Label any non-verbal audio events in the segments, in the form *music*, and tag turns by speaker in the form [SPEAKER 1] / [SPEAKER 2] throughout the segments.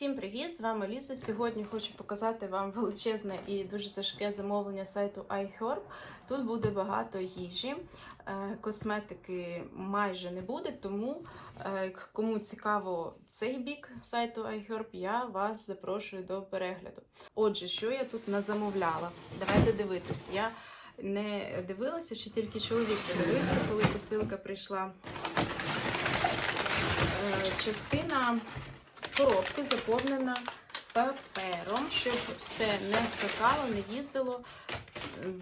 [SPEAKER 1] Всім привіт! З вами Ліза. Сьогодні хочу показати вам величезне і дуже тяжке замовлення сайту iHerb. Тут буде багато їжі, е, косметики майже не буде, тому е, кому цікаво цей бік сайту iHerb, я вас запрошую до перегляду. Отже, що я тут назамовляла? Давайте дивитись. Я не дивилася, ще тільки чоловік подивився, коли посилка прийшла. Е, Частина коробки заповнена папером, щоб все не скакало, не їздило.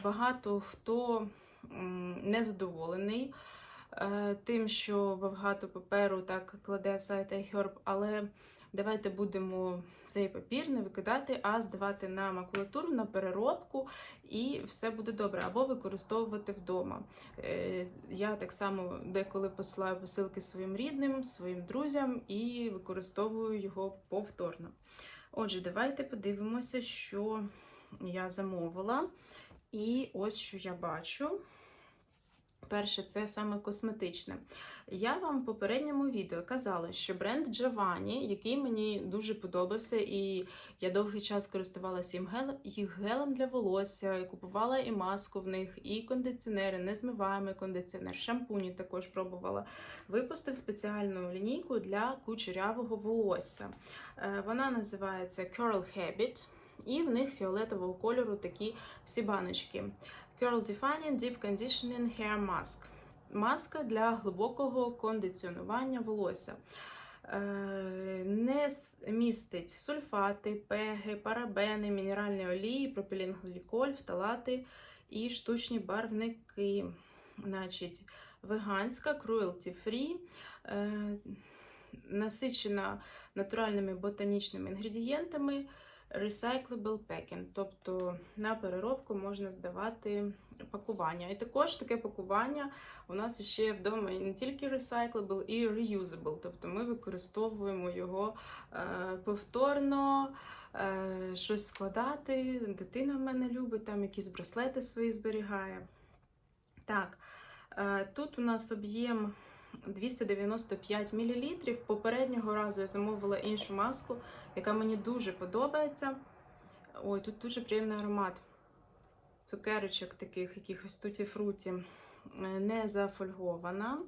[SPEAKER 1] Багато хто не незадоволений е, тим, що багато паперу так кладе сайт iHerb, але давайте будемо цей папір не викидати, а здавати на макулатуру, на переробку, і все буде добре, або використовувати вдома. Е, Я так само деколи посилаю посилки своїм рідним, своїм друзям і використовую його повторно. Отже, давайте подивимося, що я замовила. І ось що я бачу. Перше, це саме косметичне. Я вам в попередньому відео казала, що бренд Giovanni, який мені дуже подобався, і я довгий час користувалася їх гелем для волосся, і купувала і маску в них, і кондиціонери, незмиваємий кондиціонер, шампуні також пробувала. Випустив спеціальну лінійку для кучерявого волосся. Е, Вона називається Curl Habit, і в них фіолетового кольору такі всі баночки. Curl Defining Deep Conditioning Hair Mask. Маска для глибокого кондиціонування волосся. Е, Не містить сульфати, пеги, парабени, мінеральні олії, пропілінгліколь, фталати і штучні барвники. Значить, веганська, cruelty free, е, насичена натуральними ботанічними інгредієнтами. Recyclable packing, тобто на переробку можна здавати пакування. І також таке пакування у нас ще вдома не тільки recyclable, і reusable, тобто ми використовуємо його е, повторно, е, щось складати. Дитина в мене любить, там якісь браслети свої зберігає. Так, е, тут у нас об'єм 295 мл. Попереднього разу я замовила іншу маску, яка мені дуже подобається. Ой, тут дуже приємний аромат цукерочок таких, якихось туті-фруті, Е, не зафольгована.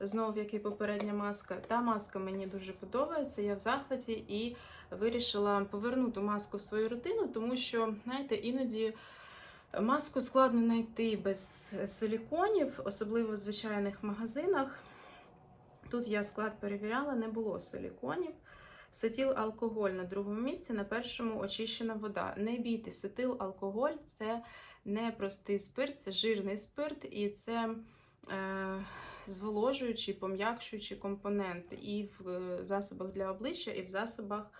[SPEAKER 1] Знову, як і попередня маска. Та маска мені дуже подобається, я в захваті і вирішила повернути маску в свою рутину, тому що, знаєте, іноді маску складно знайти без силіконів, особливо в звичайних магазинах. Тут я склад перевіряла, не було силіконів. Сетіл алкоголь на другому місці, на першому очищена вода. Не бійтесь, сетил алкоголь це не простий спирт, це жирний спирт, і це е, зволожуючий, пом'якшуючий компонент і в е, засобах для обличчя, і в засобах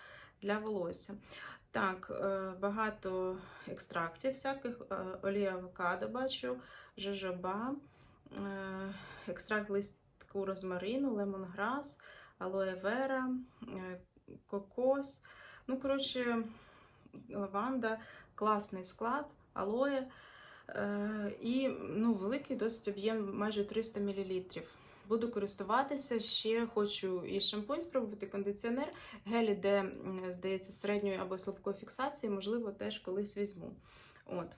[SPEAKER 1] для волосся. Так, е, багато екстрактів всяких, е, олія авокадо бачу, жожоба, е, екстракт листку розмарину, лемонграс, алоe вера, е, кокос. Ну, коротше, лаванда, класний склад, алоє. Е, і ну, великий досить об'єм майже 300 мл. Буду користуватися ще хочу і шампунь спробувати, кондиціонер, гелі, де, здається, середньої або слабкої фіксації, можливо, теж колись візьму. От.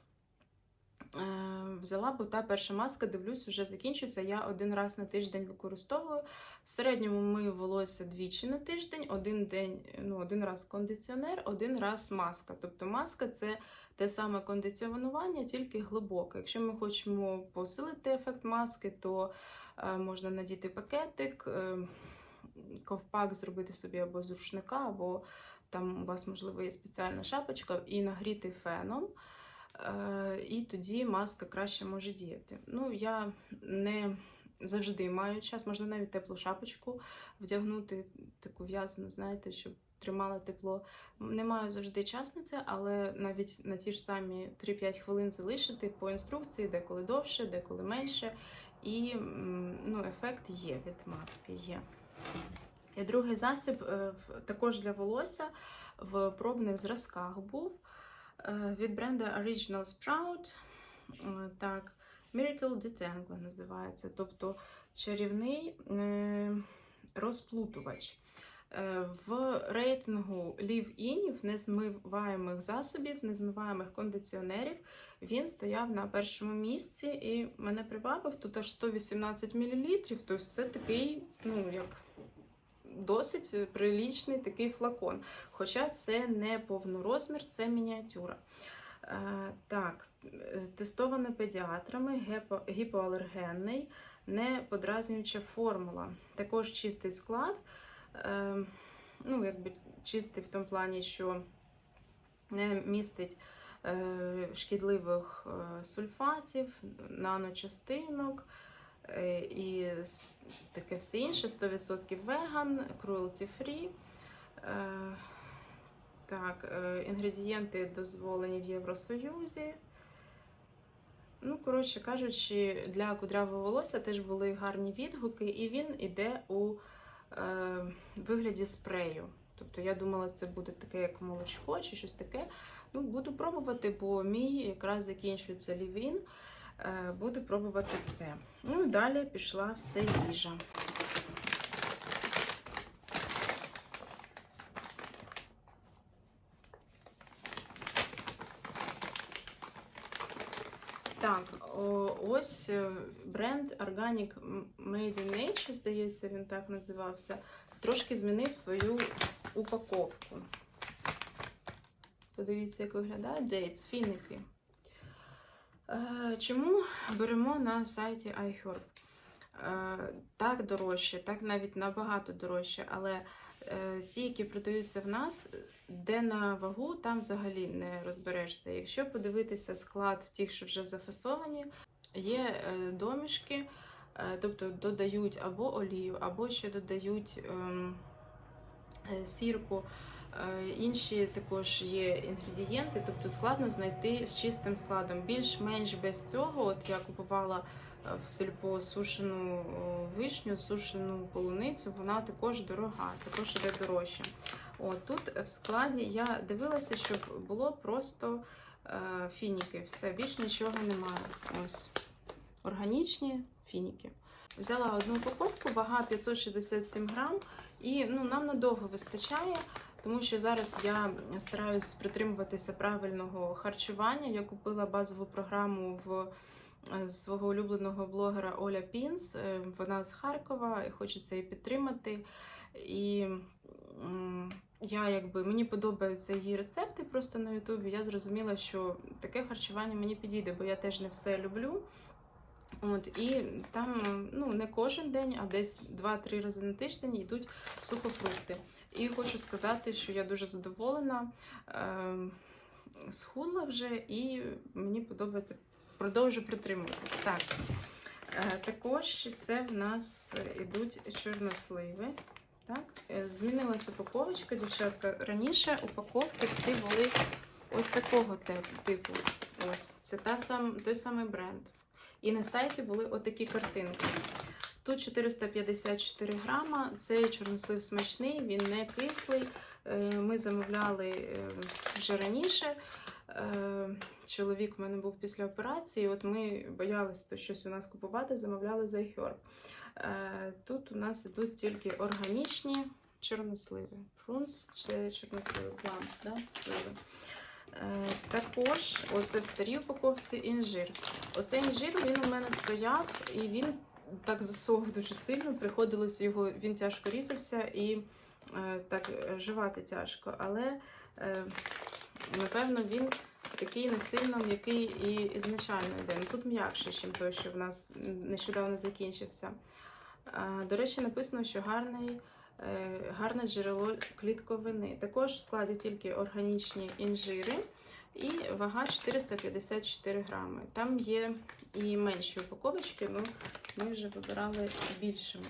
[SPEAKER 1] Е, Взяла, бо перша маска, дивлюсь, вже закінчується. Я один раз на тиждень використовую. В середньому мию волосся двічі на тиждень, один день, ну, один раз кондиціонер, один раз маска. Тобто маска це те саме кондиціонування, тільки глибоке. Якщо ми хочемо посилити ефект маски, то е, можна надіти пакетик, е, ковпак зробити собі або з рушника, або там у вас, можливо, є спеціальна шапочка, і нагріти феном. Е, І тоді маска краще може діяти. Ну, я не завжди маю час, можна навіть теплу шапочку вдягнути, таку в'язану, знаєте, щоб тримала тепло. Не маю завжди час на це, але навіть на ті ж самі 3-5 хвилин залишити по інструкції, деколи довше, деколи менше. І ну, ефект є від маски. є. І другий засіб е, також для волосся в пробних зразках був від бренду Original Sprout. Е, Так, Miracle Detangle називається, тобто чарівний е, розплутувач. Е, В рейтингу лів-інів, незмиваємих засобів, незмиваємих кондиціонерів, він стояв на першому місці і мене привабив. Тут аж 118 мл, тобто це такий, ну як досить прилічний такий флакон. Хоча це не повнорозмір, це мініатюра. Е, Так, е, тестовано педіатрами, гіпоалергенний, не подразнююча формула. Також чистий склад. Е, Ну, якби чистий в тому плані, що не містить шкідливих сульфатів, наночастинок і таке все інше. 100% веган, cruelty free. Е, так, е, інгредієнти дозволені в Євросоюзі. Ну, коротше кажучи, для кудрявого волосся теж були гарні відгуки, і він іде у е, вигляді спрею. Тобто я думала, це буде таке, як молочко чи щось таке. Ну, буду пробувати, бо мій якраз закінчується лівін. Е, буду пробувати це. Ну і далі пішла все їжа. Так, ось е, бренд Organic Made in Nature, здається, він так називався. Трошки змінив свою упаковку. Подивіться, як виглядає Dates, фіники. Е, Чому беремо на сайті iHerb? Е, Так дорожче, так навіть набагато дорожче, але е, ті, які продаються в нас, де на вагу, там взагалі не розберешся. Якщо подивитися склад тих, що вже зафасовані, є домішки, тобто додають або олію, або ще додають ем, сірку. Е, Інші також є інгредієнти, тобто складно знайти з чистим складом. Більш-менш без цього, от я купувала е, в сільпо сушену вишню, сушену полуницю, вона також дорога, також іде дорожче. От тут в складі я дивилася, щоб було просто е, фініки. Все, більш нічого немає. Ось органічні фініки. Взяла одну упаковку, вага 567 грам, і ну, нам надовго вистачає. Тому що зараз я стараюсь притримуватися правильного харчування. Я купила базову програму в е, свого улюбленого блогера Оля Пінс. Е, Вона з Харкова і хочеться її підтримати. І я якби мені подобаються її рецепти просто на Ютубі. Я зрозуміла, що таке харчування мені підійде, бо я теж не все люблю. От, і там ну, не кожен день, а десь 2-3 рази на тиждень йдуть сухофрукти. І хочу сказати, що я дуже задоволена, е, схудла вже, і мені подобається продовжу притримуватись. Так. Е, також це в нас ідуть чорносливи. Так? Е, Змінилася упаковочка, дівчатка. Раніше упаковки всі були ось такого типу. Ось, це та сам, той самий бренд. І на сайті були отакі картинки. Тут 454 грама. Цей чорнослив смачний, він не кислий. Е, Ми замовляли е, вже раніше. Е, Чоловік у мене був після операції. От ми боялися щось у нас купувати, замовляли за. Е, Тут у нас ідуть тільки органічні чорносливи. Прунс чи чорносливи, пламс, да? сливи. Також оце в старій упаковці інжир. Оцей інжир він у мене стояв і він так засох дуже сильно. Приходилось його, він тяжко різався і е, так е, жувати тяжко. Але е, напевно він такий не сильно м'який і ізначально йде. Ну, Тут м'якше, ніж той, що в нас нещодавно закінчився. Е, До речі, написано, що гарний. е, Гарне джерело клітковини. Також в складі тільки органічні інжири і вага 454 грами. Там є і менші упаковочки, ну ми вже вибирали більшими.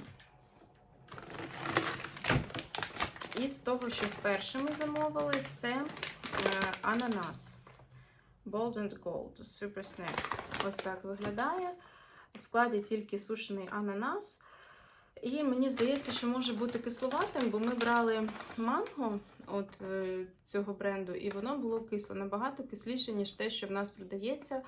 [SPEAKER 1] І з того, що вперше ми замовили, це е, ананас. Bold and Gold Super Snacks. Ось так виглядає. В складі тільки сушений ананас. І мені здається, що може бути кисловатим, бо ми брали манго от е, цього бренду, і воно було кисло, набагато кисліше, ніж те, що в нас продається.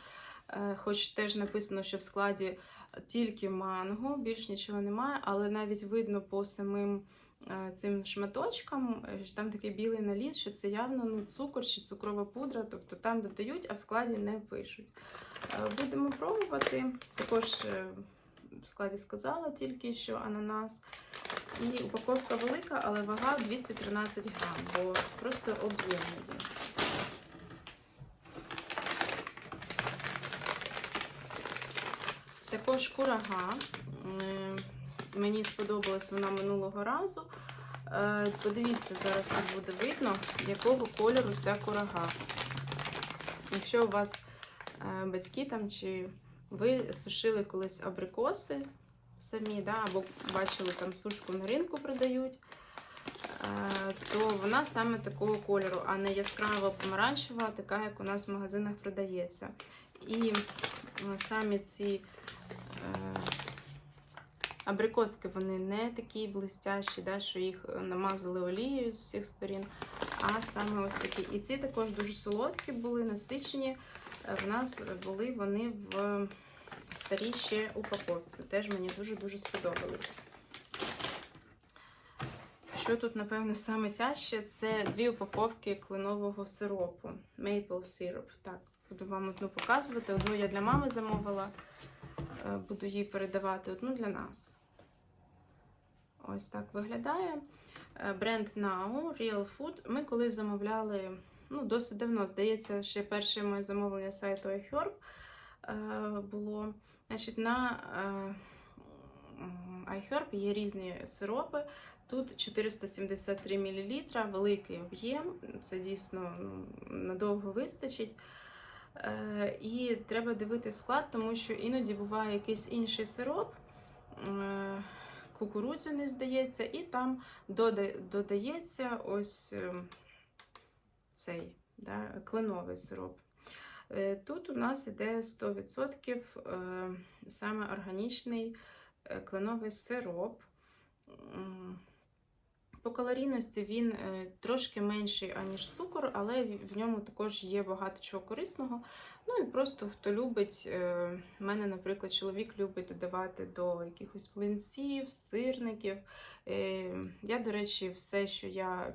[SPEAKER 1] Е, хоч теж написано, що в складі тільки манго, більш нічого немає, але навіть видно по самим е, цим шматочкам, що там такий білий наліт, що це явно ну, цукор чи цукрова пудра, тобто там додають, а в складі не пишуть. Будемо пробувати. Також в складі сказала тільки що ананас. І упаковка велика, але вага 213 грам, бо просто об'ємний. він. Також курага. Е, Мені сподобалась вона минулого разу. Е, Подивіться, зараз тут буде видно, якого кольору ця курага. Якщо у вас е, батьки там чи ви сушили колись абрикоси самі, да, або бачили там сушку на ринку продають, е, то вона саме такого кольору, а не яскраво помаранчева, така, як у нас в магазинах продається. І е, самі ці е, абрикоски вони не такі блистящі, да, що їх намазали олією з усіх сторін, а саме ось такі. І ці також дуже солодкі були, насичені. Е, В нас були вони в старій ще упаковці. Теж мені дуже-дуже сподобалось. Що тут, напевно, саме тяжче, це дві упаковки кленового сиропу. Maple syrup. Так, буду вам одну показувати. Одну я для мами замовила. Е, Буду їй передавати одну для нас. Ось так виглядає. Е, Бренд Now, Real Food. Ми колись замовляли ну, досить давно, здається, ще перше моє замовлення сайту iHerb е, було. Значить, на е, iHerb є різні сиропи. Тут 473 мл, великий об'єм. Це дійсно ну, надовго вистачить. І треба дивитися склад, тому що іноді буває якийсь інший сироп, кукурудзяний, здається, і там додається ось е, цей да, кленовий сироп. Е, Тут у нас іде 100% е, саме органічний кленовий сироп. По калорійності він е, трошки менший, аніж цукор, але в- ньому також є багато чого корисного. Ну і просто хто любить, е, в мене, наприклад, чоловік любить додавати до якихось млинців, сирників. Е, Я, до речі, все, що я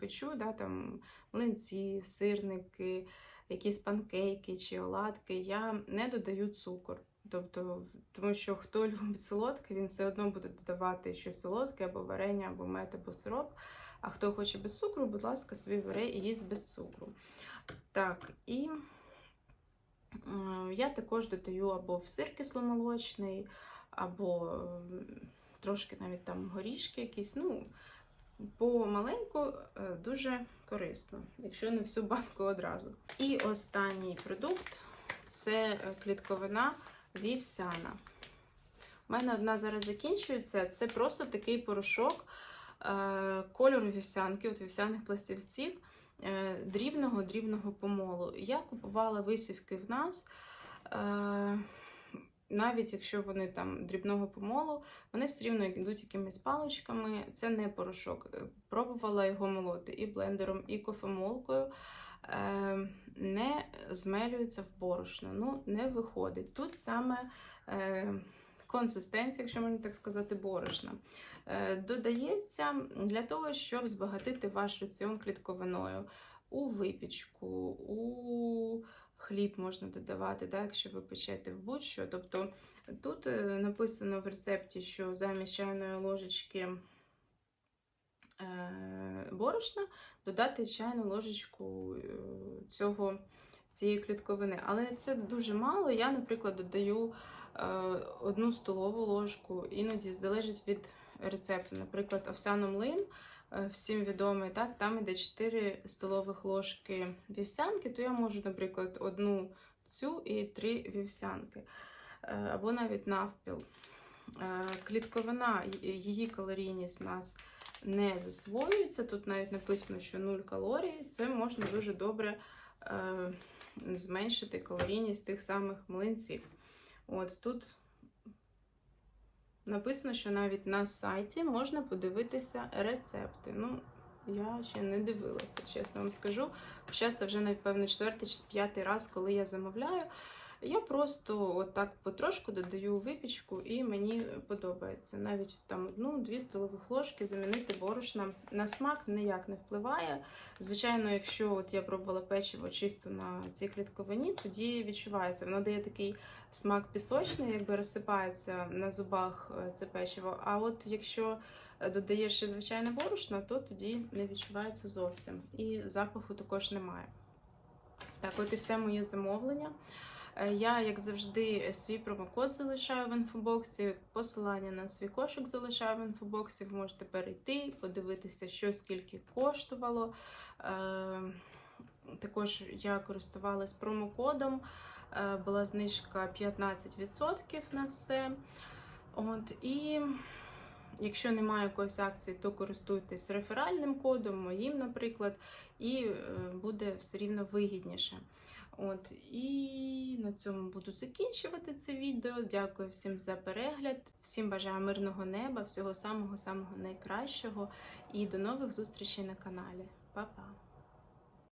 [SPEAKER 1] печу, да, там млинці, сирники, якісь панкейки чи оладки, я не додаю цукор. Тобто, тому що хто *laughs* любить солодке, він все одно буде додавати щось солодке, або варення, або мед, або сироп. А хто хоче без цукру, будь ласка, собі бере і їсть без цукру. Так, і я також додаю або в сир кисломолочний, або трошки навіть там горішки якісь. Ну, помаленьку е, дуже корисно, якщо не всю банку одразу. І останній продукт це е, клітковина вівсяна. У мене одна зараз закінчується. Це просто такий порошок е, кольору вівсянки, от вівсяних пластівців, е, дрібного-дрібного помолу. Я купувала висівки в нас. Е, навіть якщо вони там дрібного помолу, вони все рівно йдуть якимись паличками. Це не порошок. Е, Пробувала його молоти і блендером, і кофемолкою. Е, не змелюється в борошно. Ну, не виходить. Тут саме е, консистенція, якщо можна так сказати, борошна. Е, додається для того, щоб збагатити ваш раціон клітковиною. У випічку, у хліб можна додавати, да, якщо ви печете в будь-що. Тобто тут написано в рецепті, що замість чайної ложечки борошна додати чайну ложечку е, цього, цієї клітковини. Але це дуже мало. Я, наприклад, додаю е, одну столову ложку, іноді залежить від рецепту. Наприклад, овсяно млин. е, Всім відомий, так, там іде 4 столових ложки вівсянки, то я можу, наприклад, одну цю і три вівсянки, Е, або навіть навпіл. Е, Клітковина, її калорійність у нас не засвоюється. Тут навіть написано, що 0 калорій. Це можна дуже добре е, зменшити калорійність тих самих млинців. От тут написано, що навіть на сайті можна подивитися рецепти. Ну, я ще не дивилася, чесно вам скажу. Хоча це вже, напевно, четвертий чи п'ятий раз, коли я замовляю. Я просто от так потрошку додаю випічку і мені подобається. Навіть там одну-дві столових ложки замінити борошна на смак ніяк не впливає. Звичайно, якщо от я пробувала печиво чисто на цій клітковині, тоді відчувається. Воно дає такий смак пісочний, якби розсипається на зубах е, це печиво. А от якщо е, додаєш ще звичайне борошно, то тоді не відчувається зовсім. І запаху також немає. Так, от і все моє замовлення. Е, Я, як завжди, свій промокод залишаю в інфобоксі. Посилання на свій кошик залишаю в інфобоксі. Ви можете перейти, подивитися, що скільки коштувало. Е, Також я користувалась промокодом. Е, Була знижка 15% на все. От, і якщо немає якоїсь акції, то користуйтесь реферальним кодом, моїм, наприклад, і буде все рівно вигідніше. От, і на цьому буду закінчувати це відео. Дякую всім за перегляд. Всім бажаю мирного неба, всього самого самого найкращого. І до нових зустрічей на каналі. Па-па!